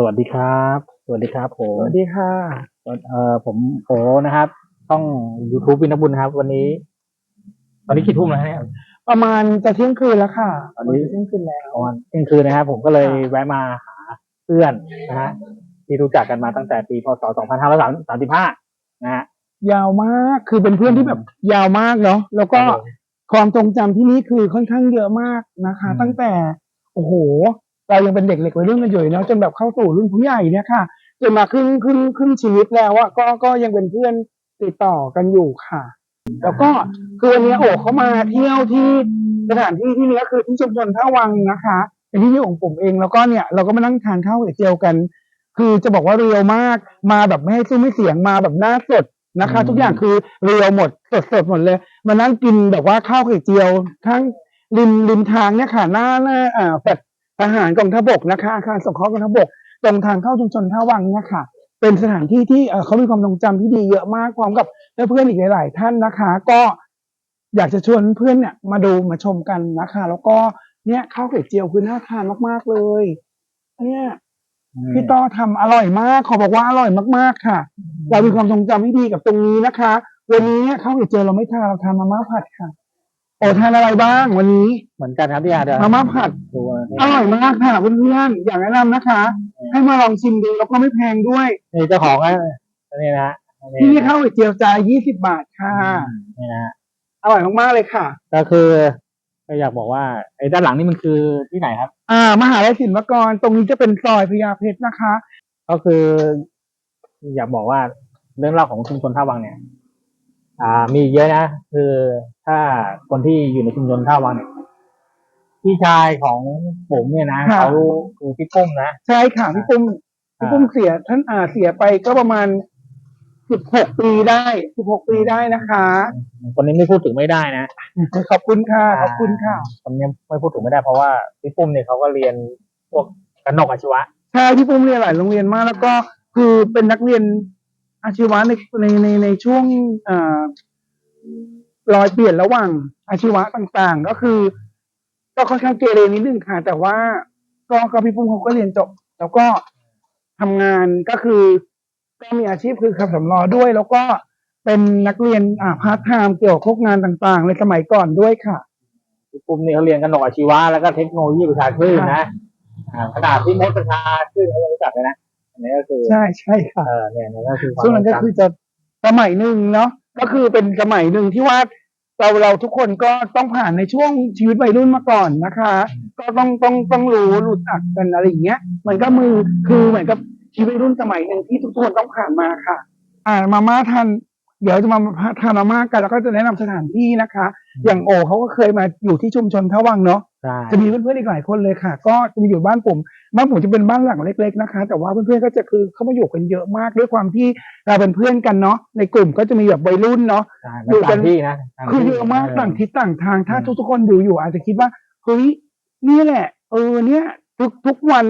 สวัสดีครับ สวัสดีครับผสมวัสดีค่ะเอ่อผมโอนะครับ ช่อง YouTube วินทบุญนะครับ วันนี้ตอนนี้กี่ทุ่มแล้วเนี่ยประมาณจะเที่ยงคืนแล้วค่ะตอนนี้จะเที่ยงคืนแล้วประมาณเที่ยงคืนนะครับ ผมก็เลยค่ะแวะมาหาเพื่อนนะฮะที่รู้จักกันมาตั้งแต่ปีพศ 2535 นะฮะยาวมากคือเป็นเพื่อนที่แบบ ยาวมากเนาะแล้วก็ครับผมความทรงจำที่นี่คือค่อนข้างเยอะมากนะคะอืมตั้งแต่ โอ้โห เรายังเป็นเด็กเล็กวัยรุ่นกันอยู่เนาะจนแบบเข้าสู่รุ่นผู้ใหญ่เนี่ยค่ะจนมาครึ่งครึ่งครึ่งชีวิตแล้วอะก็ก็ยังเป็นเพื่อนติดต่อกันอยู่ค่ะ แล้วก็คือวันนี้โอ้เขามาเที่ยวที่สถานที่ที่นี้คือที่ชุมชนท่าวังนะคะเป็นที่ที่ของผมเองแล้วก็เนี่ยเราก็มานั่งทานข้าวไข่เจียวกัน คือจะบอกว่าเรียวมากมาแบบไม่ให้ซุ้มไม่เสียงมาแบบหน้าสดนะคะ ทุกอย่างคือเรียวหมดสดสดหมดเลย มานั่งกินแบบว่าข้าวไข่เจียวทั้งริมริมทางเนี่ยค่ะหน้าหน้าอ่าแฟลต ทหารกองทัพบกนะคะอาคารสงเคราะห์กองทัพบกตรงทางเข้าชุมชนท่าวังเนี่ยค่ะ เป็นสถานที่ที่เอ่อเขามีความทรงจำที่ดีเยอะมากพร้อมกับเพื่อนๆอีกหลาย ๆ ท่านนะคะ ก็อยากจะชวนเพื่อนเนี่ยมาดูมาชมกันนะคะ แล้วก็เนี่ยข้าวไข่เจียวคือน่าทานมากๆเลยเนี่ยพี่ต้อทำอร่อยมาก ขอบอกว่าอร่อยมาก ๆ ค่ะ เรามีความทรงจำที่ดีกับตรงนี้นะคะ วันนี้ข้าวไข่เจียวเราไม่ทานเราทานมาม่าผัดค่ะ โอ้ทานอะไรบ้างวันนี้เหมือนกันครับพี่อาเดี๋ยวมาม่าผัดดูอร่อยมากค่ะเพื่อนๆอยากแนะนำนะคะ ให้มาลองชิมดูแล้วก็ไม่แพงด้วยนี่เจ้าของนะนี่นะอันที่นี่ข้าวไข่เจียวจาน20บาทค่ะนี่นะฮะอร่อยมากๆเลยค่ะ ก็คือก็อยากบอกว่าไอ้ด้านหลังนี่มันคือที่ไหนครับ อ่ามหาลัยศิลปากรตรงนี้จะเป็นซอยพญาเพชรนะคะ ก็คือ อยากบอกว่าเรื่องเล่าของชุมชนท่าวังเนี่ย อ่า มีเยอะนะ คือถ้าคนที่อยู่ในชุมชนท่าวังเนี่ยพี่ชายของผมเนี่ยนะค่ะ เขาคือพี่ปุ้มนะ ใช่ค่ะพี่ปุ้มพี่ปุ้มเสียท่านอาเสียไปก็ประมาณ16ปีได้16ปีได้นะคะ คนนี้ไม่พูดถึงไม่ได้นะขอบคุณค่ะขอบคุณค่ะคนนี้ไม่พูดถึงไม่ได้เพราะว่าพี่ปุ้มเนี่ยเขาก็เรียนพวกกนกอาชีวะ ใช่พี่ปุ้มเรียนหลายโรงเรียนมากแล้วก็คือเป็นนักเรียน อาชีวะในในในในช่วงเอ่อรอยเปลี่ยนระหว่าง อาชีวะต่างๆ ก็คือ ก็ค่อนข้างเกเรนิดนึงค่ะ แต่ว่าก็ก็พี่ปุ้มเขาก็เรียนจบ แล้วก็ทำงานก็คือก็มีอาชีพคือขับสำล้อด้วย แล้วก็เป็นนักเรียนอ่าพาร์ทไทม์เกี่ยวกับพวกงานต่างๆ ในสมัยก่อนด้วยค่ะพี่ปุ้มนี่เขาเรียนกนกอาชีวะแล้วก็เทคโนโลยีประชาคลื่นนะอ่าขนาดที่มดประชาคลื่นเขายังรู้จักเลยนะอั นนี้ก็คือใช่ใช่ค่ะเออเนี่ยนั่นก็คือความช่วงนั้นก็ทรงจำคือจะสมัยหนึ่งเนาะก็คือเป็นสมัยหนึ่งที่ว่าเราเราทุกคนก็ต้องผ่านในช่วงชีวิตวัยรุ่นมาก่อนนะคะ ก็ต้องต้องต้องรู้รู้จักกันอะไรอย่างเงี้ย มันก็มือคือเหมือนกับชีวิตวัยรุ่นสมัยหนึ่งที่ทุกคนต้องผ่านมาค่ะ อ่ามาม่าทานเดี๋ยวจะมาทานมาม่ากันแล้วก็จะแนะนำสถานที่นะคะ อย่างโอเขาก็เคยมาอยู่ที่ชุมชนท่าวังเนาะใช่จะมีเพื่อนๆอีกหลายคนเลยค่ะ ก็จะมาอยู่บ้านผมบ้านผมจะเป็นบ้านหลังเล็ก ๆนะคะ แต่ว่าเพื่อนๆก็จะคือเข้ามาอยู่กันเยอะมากด้วยความที่เราเป็นเพื่อนกันเนาะในกลุ่มก็จะมีแบบวัยรุ่นเนาะใช่อยู่กันต่างที่นะต่างคือที่เยอะมากต่างทิศต่างทางถ้าอืมทุกๆคนดูอยู่ อาจจะคิดว่าเฮ้ยนี่แหละ เออเนี่ยทุกทุกวัน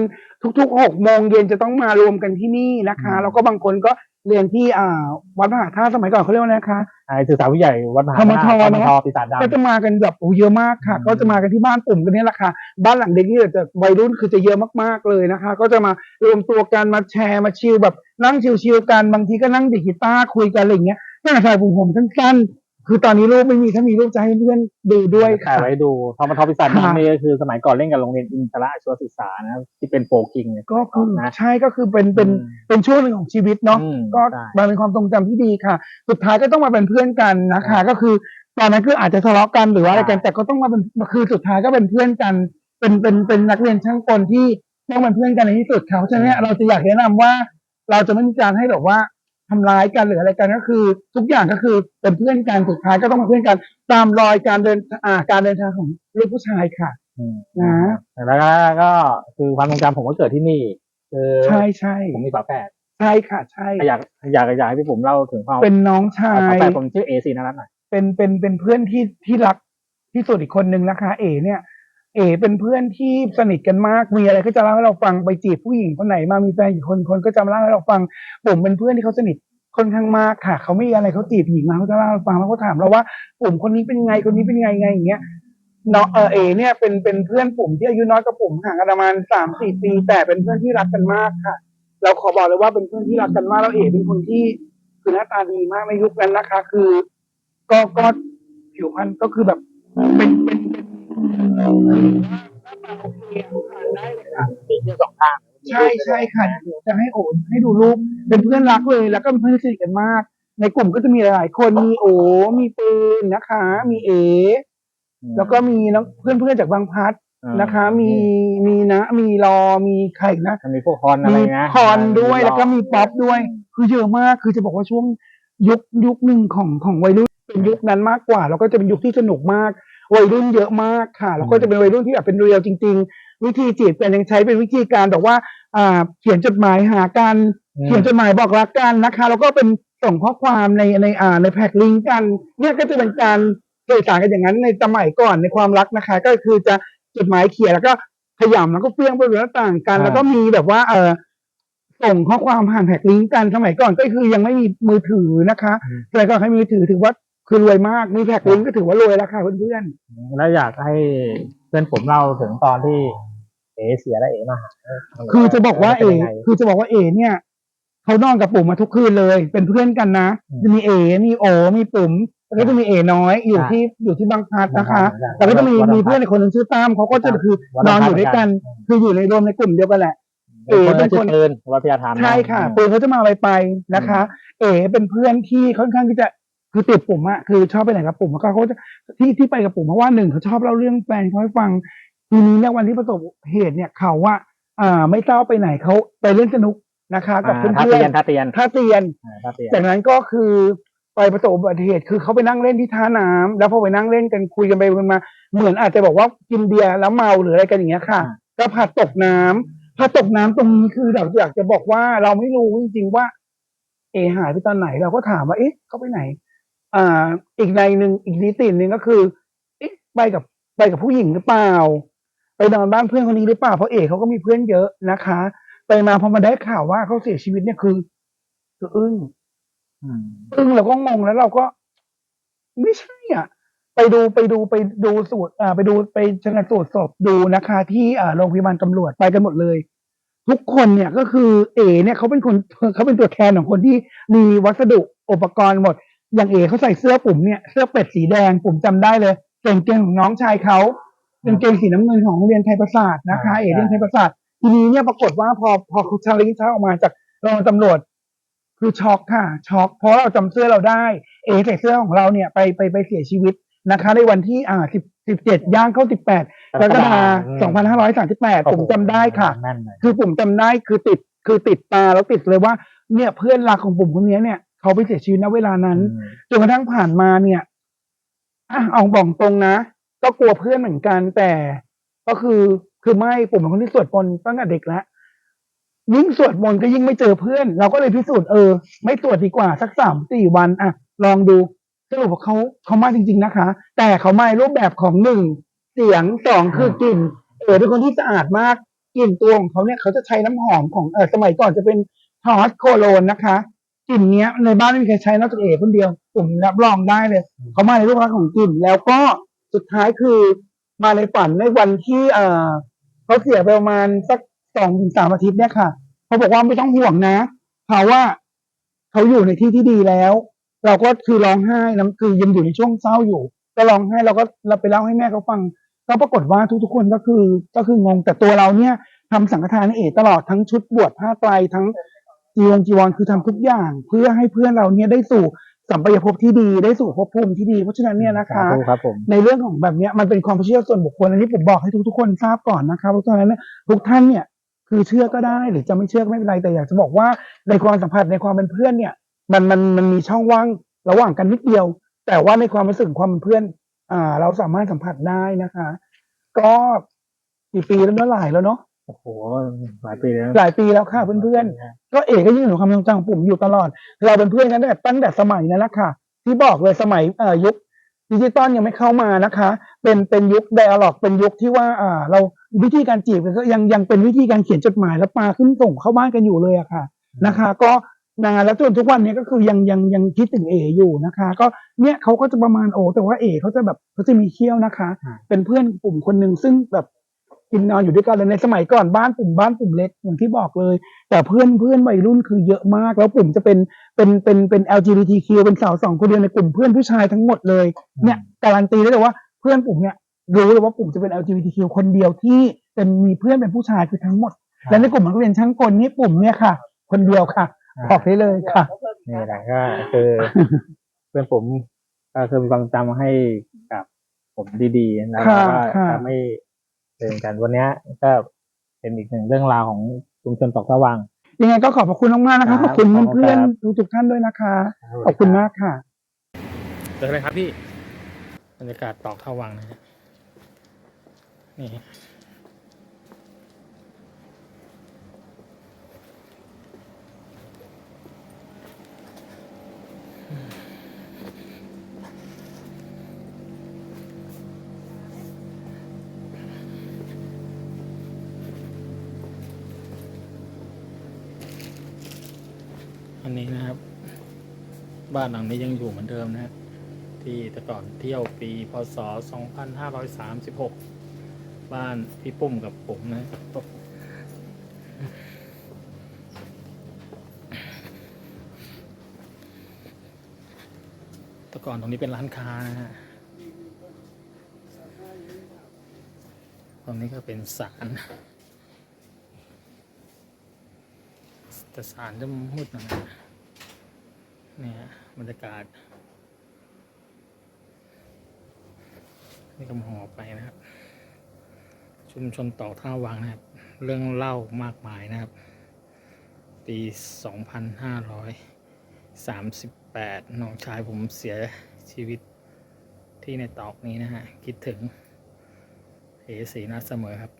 ทุกๆหกโมงเย็นจะต้องมารวมกันที่นี่นะคะ แล้วก็บางคนก็ เรียนที่อ่าวัดมหาธาตุสมัยก่อนเขาเรียกว่าอะไรนะคะ ไอ้ศึกษาวิทยาวัดมหาธรรมทธาตุธรรมเนอะทปีศาจดำ ก็จะมากันแบบโอ้เยอะมากค่ะ อืม ก็จะมากันที่บ้านปุ่มกันเนี่ยแหละค่ะบ้านหลังเด็กนี่จะวัยรุ่นคือจะเยอะมากๆเลยนะคะ ก็จะมารวมตัวกันมาแชร์มาชิลแบบนั่งชิลๆกันบางทีก็นั่งดีดกีตาร์คุยกันอะไรอย่างเงี้ยนั่งถ่ายผมผมสั้นๆ คือตอนนี้รูปไม่มีถ้ามีรูปจะให้เพื่อนดูด้วยถ่าค่ะยไว้ดูธรรมทปีศาจค่ะดำนี่ก็คือสมัยก่อนเล่นกับโรงเรียนอินทระอาชีวศึกษานะครับที่เป็นโฟร์คิงเนี่ยก็คือนะใช่ก็คือเป็นเป็นอืมเป็นช่วงหนึ่งของชีวิตเนาะอืมก็ใช่มันเป็นความทรงจำที่ดีค่ะ สุดท้ายก็ต้องมาเป็นเพื่อนกันนะคะก็คือตอนนั้นคืออาจจะทะเลาะกันหรือว่าอะไรกันแต่ก็ต้องมาเป็นคือสุดท้ายก็เป็นเพื่อนกัน เป็นเป็นเป็นนักเรียนช่างกลที่ต้องเป็นเพื่อนกันในที่สุดเขาฉะนั้นเราจะอยากแนะนำว่า เราจะไม่มีการให้แบบว่า ทำร้ายกันหรืออะไรกันก็คือ ทุกอย่างก็คือเป็นเพื่อนกันสุดท้ายก็ต้องเป็นเพื่อนกัน ตามรอยการเดินอ่าการเดินทางของลูกผู้ชายค่ะอืมนะแล้วก็ก็คือความทรงจำผมก็เกิดที่นี่คือใช่ใช่ผมมีฝาแฝดใช่ค่ะ ใช่อยากอยากอยากให้พี่ผมเล่าถึงความเป็นน้องชาฝายแฝดผมชื่อเอซีนรัตน์หน่อยเป็นเป็นเป็นเพื่อนที่ที่รักที่สุดอีกคนนึงนะคะ เอ เนี่ย เอ๋เป็นเพื่อนที่สนิทกันมาก มีอะไรก็จะเล่าให้เราฟัง ไปจีบผู้หญิงคนไหนมา มีแฟนอีกคนคนก็จะมาเล่าให้เราฟัง ผมเป็นเพื่อนที่เขาสนิทค่อนข้างมากค่ะ เขาไม่มีอะไรเขาจีบหญิงมาเขาจะเล่าให้เราฟังแล้วก็ถามเราว่าผมคนนี้เป็นไง คนนี้เป็นไงไงอย่างเงี้ยเน้องเออเอเนี่ยเป็นเป็นเพื่อนผมที่อายุน้อยกว่าผมห่างกันประมาณสามสี่ปี แต่เป็นเพื่อนที่รักกันมากค่ะ เราขอบอกเลยว่าเป็นเพื่อนที่รักกันมากแล้วเอเป็นคนที่คือหน้าตาดีมากในยุคนั้นนะคะ คือ ก็ก็ผิวพรรณก็คือแบบเป็น เป็นเป็นหน้าตาโอเคอะทานได้เลยค่ะมีเชือกสองข้างใช่ใช่ค่ะเดี๋ยวจะให้โอนให้ดูรูปเป็นเพื่อนรักเลย แล้วก็เป็นเพื่อนที่สนิทกันมาก ในกลุ่มก็จะมีหลายๆคนมีโอ มีปืนนะคะ มีเอ แล้วก็มีน้องเพื่อนๆจากบางพลัดนะคะ มีมีนะมีรอมีใครอีกนะมีพวกคอนอะไรมีนะคอนด้วยแล้วก็มีป๊อปด้วย คือเยอะมากคือจะบอกว่าช่วงยุคยุคหนึ่งของของวัยรุ่นเป็นยุคนั้นมากกว่า แล้วก็จะเป็นยุคที่สนุกมาก วัยรุ่นเยอะมากค่ะ แล้วก็จะเป็นวัยรุ่นที่แบบเป็นเรียลจริง ๆ วิธีจีบกันยังใช้เป็นวิธีการแบบว่าอ่าเขียนจดหมายหากันอืมเขียนจดหมายบอกรักกันนะคะ แล้วก็เป็นส่งข้อความในในอ่าในแพ็กลิงก์กัน เนี่ยก็จะเป็นการสื่อสารกันอย่างนั้นในสมัยก่อนในความรักนะคะ ก็คือจะจดหมายเขียนแล้วก็ขยำแล้วก็เฟี้ยงไปบนหน้าต่างกัน แล้วก็มีแบบว่าเออส่งข้อความผ่านแพ็กลิงก์กันสมัยก่อนก็คือยังไม่มีมือถือนะคะสมัยก่อนใครมีมือถือถือว่า คือรวยมากมีแพ็กลิงก์ก็ถือว่ารวยแล้วค่ะเพื่อนๆแล้วอยากให้เพื่อนผมเล่าถึงตอนที่เอเสียแล้วเอมาหาคือจะบอกว่าเอป็นยังไงคือจะบอกว่าเอ เนี่ยเขานอนกับปุ๋มมาทุกคืนเลย เป็นเพื่อนกันนะอืมจะมีเอ มีโอ มีปุ๋มแล้วก็จะมีเอน้อยอยู่อ่าที่อยู่ที่บางพลัดนะคะบางพลัดแล้วก็จะมีวัดบางพลัดมีเพื่อนอีกคนหนึงชื่อตั้มเขาก็จะคือวัดนบางพลัดอนอยู่ด้วยกันเหมือนกัน คืออยู่ในรวมในกลุ่มเดียวกันแหละเออเป็เป็นนคคนนปืนวัดพยาธรรมใช่ค่ะปืนเขาจะมาไปไปนะคะ เอเป็นเพื่อนที่ค่อนข้างที่จะ คือติดปุ่มอะคือชอบไปไหนกับปุ่มแล้วก็เขาจะที่ที่ไปกับปุ่มเพราะว่าหนึ่งเขาชอบเล่าเรื่องแฟนเขาให้ฟังทีนี้เนี่ยวันที่ประสบเหตุเนี่ยเขาว่าอ่าไม่เล่าไปไหนเขาไปเล่นสนุกนะคะกับอ่าเพื่อนท่าเพื่เตีอยนนท่าเตียนท่าเตียนอ่าท่าเตียนจากนั้นก็คือไปประสบอุบัติเหตุคือเขาไปนั่งเล่นที่ท่าน้ำแล้วพอไปนั่งเล่นกันคุยกันไปคุยมา เหมือนอาจจะบอกว่ากินเบียร์แล้วเมาหรืออะไรกันอย่างเงี้ยค่ะ ก็พลัดตกน้ำพลัดตกน้ำตรงนี้คือเราอยากจะบอกว่าเราไม่รู้จริงๆว่า เอหายไปตอนไหนเราก็ถามว่าเอ๊ะเขาไปไหน อ่า อีกในหนึ่งอีกนิติหนึ่งก็คือเอ๊ะไปกับไปกับผู้หญิงหรือเปล่า ไปนอนบ้านเพื่อนคนนี้หรือเปล่าเพราะเอกเขาก็มีเพื่อนเยอะนะคะ ไปมาพอมาได้ข่าวว่าเขาเสียชีวิตเนี่ยคือคืออึ้งอืมอึ้งเราก็งงแล้วเราก็ ไม่ใช่อะไปดูไปดูไปดูสูตรอ่า ไปดูไปชนะสูตรศพดูนะคะ ที่อ่าโรงพยาบาลตำรวจไปกันหมดเลย ทุกคนเนี่ยก็คือ เอ เนี่ยเขาเป็นคนเขาเป็นตัวแทนของคนที่มีวัสดุอุปกรณ์หมด อย่างเอเขาใส่เสื้อปุ่มเนี่ยเสื้อเป็ดสีแดงปุ่มจำได้เลยกางเกงของน้องชายเขากางเกงสีน้ำเงินของโรงเรียนไทยประสาทนะคะเอเรียนไทยประสาททีนี้เนี่ยปรากฏว่าพอพอคุณชาลิงช้าออกมาจากโรงตำรวจ คือช็อกค่ะช็อกเพราะเราจำเสื้อเราได้ เอใส่เสื้อของเราเนี่ยไปไปไปเสียชีวิตนะคะ ในวันที่อ่าสิบสิบเจ็ดย่างเข้าสิบแปดกรกฎาสองพันห้าร้อยสามสิบแปดผมจำได้ค่ะแม่นเลยคือผมจำได้คือติดคือติดตาแล้วติดเลยว่า เนี่ยเพื่อนรักของผมคนนี้เนี่ย เขาไปเสียชีวิตณเวลานั้นอืมจนกระทั่งผ่านมาเนี่ยอะเอาบอกตรงนะก็กลัวเพื่อนเหมือนกันแต่ก็คือคือไม่ผมเป็นคนที่สวดมนต์ตั้งแต่เด็กแล้วยิ่งสวดมนต์ก็ยิ่งไม่เจอเพื่อน เราก็เลยพิสูจน์เออ ไม่ตรวจดีกว่าสักสามสี่วันอะลองดูสรุปว่าเขาเขามาจริง ๆนะคะ แต่เขามาในรูปแบบของหนึ่งเสียงสองคือกลิ่นเออเป็นคนที่สะอาดมากกลิ่นตัวของเขาเนี่ยเขาจะใช้น้ำหอมของเออสมัยก่อนจะเป็นทอสโคโลนนะคะ กลิ่นเนี้ย ในบ้านไม่มีใครใช้นอกจากเอคนเดียวผมรับรองได้เลยเขามาในรูปลักษณ์ของกลิ่นแล้วก็สุดท้ายคือมาในฝันในวันที่เออเขาเสียไปประมาณสักสองถึงสามอาทิตย์เนี่ยค่ะเขาบอกว่าไม่ต้องห่วงนะเขาว่าเขาอยู่ในที่ที่ดีแล้ว เราก็คือร้องไห้น้ำคือยังอยู่ในช่วงเศร้าอยู่ ก็ร้องไห้เราก็เราไปเล่าให้แม่เขาฟังก็ปรากฏว่าทุกๆคนก็คือก็คืองงแต่ตัวเราเนี่ยทำสังฆทานให้เอกตลอดทั้งชุดบวชผ้าไตรทั้ง จีวรจีวรคือทำทุกอย่าง เพื่อให้เพื่อนเราเนี่ยได้สู่สัมปยภพที่ดีได้สู่ภพภูมิที่ดีเพราะฉะนั้นเนี่ยนะคะสาธุครับผมในเรื่องของแบบเนี้ยมันเป็นความเชื่อส่วนบุคคลอันนี้ผมบอกให้ทุกๆคนทราบก่อนนะครับเพราะฉะนั้นเนี่ยทุกท่านเนี่ยคือเชื่อก็ได้หรือจะไม่เชื่อก็ไม่เป็นไรแต่อยากจะบอกว่าในความสัมพันธ์ในความเป็นเพื่อนเนี่ย มันมันมันมีช่องว่างระหว่างกันนิดเดียว แต่ว่าในความรู้สึกของความเป็นเพื่อน อ่า เราสามารถสัมผัสได้นะคะ ก็กี่ปีแล้วเนาะหลายแล้วเนาะ โอ้โหหลายปีแล้วหลายปีแล้วค่ะเพื่อนๆก็เอกก็ยังอยู่ในความทรงจำของผมอยู่ตลอด เราเป็นเพื่อนกันตั้งแต่ตั้งแต่สมัยนั้นแหละค่ะ ที่บอกเลยสมัยเอ่อยุคดิจิตอลยังไม่เข้ามานะคะ เป็นเป็นยุคไดอะล็อกเป็นยุคที่ว่าอ่า เราวิธีการจีบก็ยังยังเป็นวิธีการเขียนจดหมายแล้วปาขึ้นส่งเข้าบ้านกันอยู่เลยอะค่ะนะคะ ก็นะแล้วจนทุกวันนี้ก็คือยังยังยังคิดถึงเออยู่นะคะ ก็เนี่ยเขาก็จะประมาณโอ้แต่ว่าเอเขาจะแบบเขาจะมีเขี้ยวนะคะอ่าเป็นเพื่อนกลุ่มคนหนึ่งซึ่งแบบ กินนอนอยู่ด้วยกันเลยในสมัยก่อนบ้านปุ่มบ้านปุ่มเล็กอย่างที่บอกเลย แต่เพื่อนเพื่อนวัยรุ่นคือเยอะมาก แล้วปุ่มจะเป็นเป็นเป็นเป็น LGBTQ เป็นสาวสองคนเดียวในกลุ่มเพื่อนผู้ชายทั้งหมดเลยเนี่ยการันตีได้เลยว่าเพื่อนปุ่มเนี่ยรู้เลยว่าปุ่มจะเป็น LGBTQ คนเดียวที่เป็นมีเพื่อนเป็นผู้ชายคือทั้งหมด และในกลุ่มนักเรียนช่างกลนี่ปุ่มเนี่ยค่ะ คนเดียวค่ะอ่าบอกได้เลยค่ะนี่แหละก็คือเพื่อนผมก็คือมีความจำให้กับผมดีๆแล้วเราค่ะก็ค่ะจะไม่ เจอกันวันเนี้ยก็เป็นอีกหนึ่งเรื่องราวของชุมชนตอกสว่าง ยังไงก็ขอบพระคุณมากๆนะครัคะบขอบคุณขอบคุณเพื่อนครับๆทุกๆท่านด้วยนะคะ ขอบคุณมากค่ะเจอเลยครับพี่บรรยากาศตอกท่าวังนะฮะนี่ อันนี้นะครับ บ้านหลังนี้ยังอยู่เหมือนเดิมนะฮะที่แต่ก่อนเที่ยวปีพศ 2536 บ้านพี่ปุ้มกับผมนะแต่ก่อนตรงนี้เป็นร้านค้านะฮะตรงนี้ก็เป็นศาล แต่ศาลจะมืดหน่อยนะเนี่ยบรรยากาศ นี่ก็มองอไปนะครับ ชุมชนต่อท่าวังนะครับ เรื่องเล่ามากมายนะครับ ปี 2538 น้องชายผมเสียชีวิตที่ในตอกนี้นะฮะ คิดถึงเอสีนัดเสมอครับ